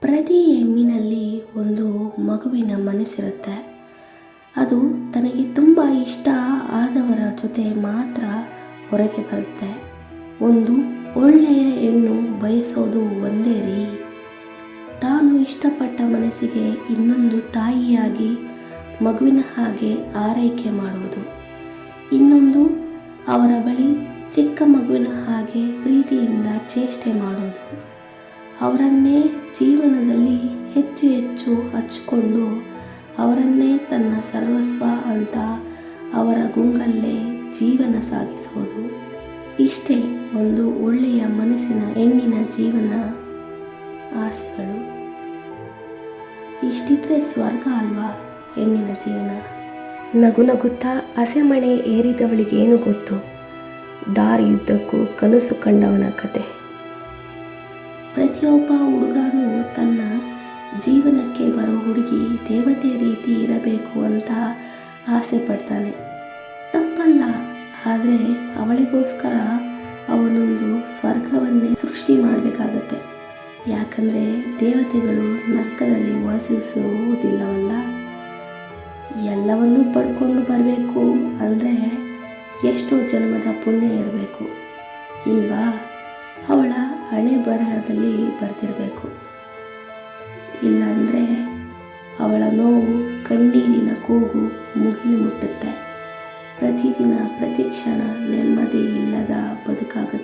ಪ್ರತಿ ಹೆಣ್ಣಿನಲ್ಲಿ ಒಂದು ಮಗುವಿನ ಮನಸ್ಸಿರುತ್ತೆ. ಅದು ತನಗೆ ತುಂಬ ಇಷ್ಟ ಆದವರ ಜೊತೆ ಮಾತ್ರ ಹೊರಗೆ ಬರುತ್ತೆ. ಒಂದು ಒಳ್ಳೆಯ ಹೆಣ್ಣು ಬಯಸೋದು ಒಂದೇ ರೀ. ತಾನು ಇಷ್ಟಪಟ್ಟ ಮನಸ್ಸಿಗೆ ಇನ್ನೊಂದು ತಾಯಿಯಾಗಿ ಮಗುವಿನ ಹಾಗೆ ಆರೈಕೆ ಮಾಡುವುದು. ಇನ್ನೊಂದು ಅವರ ಬಳಿ ಚಿಕ್ಕ ಮಗುವಿನ ಹಾಗೆ ಪ್ರೀತಿಯಿಂದ ಚೇಷ್ಟೆ ಮಾಡೋದು ಅವರನ್ನೇ ಜೀವನದಲ್ಲಿ ಹೆಚ್ಚು ಹೆಚ್ಚು ಹಚ್ಕೊಂಡು ಅವರನ್ನೇ ತನ್ನ ಸರ್ವಸ್ವ ಅಂತ ಅವರ ಗುಂಗಲ್ಲೇ ಜೀವನ ಸಾಗಿಸೋದು ಇಷ್ಟೇ ಒಂದು ಒಳ್ಳೆಯ ಮನಸ್ಸಿನ ಹೆಣ್ಣಿನ ಜೀವನ ಆಸೆಗಳು. ಇಷ್ಟಿದ್ರೆ ಸ್ವರ್ಗ ಅಲ್ವಾ ಹೆಣ್ಣಿನ ಜೀವನ? ನಗು ನಗುತ್ತಾ ಹಸೆಮಣೆ ಏರಿದವಳಿಗೇನು ಗೊತ್ತು? ದಾರಿಯುದ್ದಕ್ಕೂ ಕನಸು ಕಂಡವನ ಕತೆ. ಪ್ರತಿಯೊಬ್ಬ ಹುಡುಗನೂ ತನ್ನ ಜೀವನಕ್ಕೆ ಬರೋ ಹುಡುಗಿ ದೇವತೆ ರೀತಿ ಇರಬೇಕು ಅಂತ ಆಸೆ ಪಡ್ತಾನೆ. ತಪ್ಪಲ್ಲ, ಆದರೆ ಅವಳಿಗೋಸ್ಕರ ಅವನೊಂದು ಸ್ವರ್ಗವನ್ನೇ ಸೃಷ್ಟಿ ಮಾಡಬೇಕಾಗತ್ತೆ. ಯಾಕಂದರೆ ದೇವತೆಗಳು ನರ್ಕದಲ್ಲಿ ವಾಸಿಸುವುದಿಲ್ಲವಲ್ಲ? ಎಲ್ಲವನ್ನೂ ಪಡ್ಕೊಂಡು ಬರಬೇಕು ಅಂದರೆ ಎಷ್ಟೋ ಜನ್ಮದ ಪುಣ್ಯ ಇರಬೇಕು. ಇಲ್ವಾ? ಹಣೆ ಬರಹದಲ್ಲಿ ಬರೆದಿರಬೇಕು. ಇಲ್ಲಾಂದರೆ ಅವಳ ನೋವು ಕಣ್ಣೀರಿನ ಕೂಗು ಮುಗಿಲು ಮುಟ್ಟುತ್ತೆ. ಪ್ರತಿದಿನ ಪ್ರತಿ ಕ್ಷಣ ನೆಮ್ಮದಿ ಇಲ್ಲದ ಬದುಕಾಗುತ್ತೆ.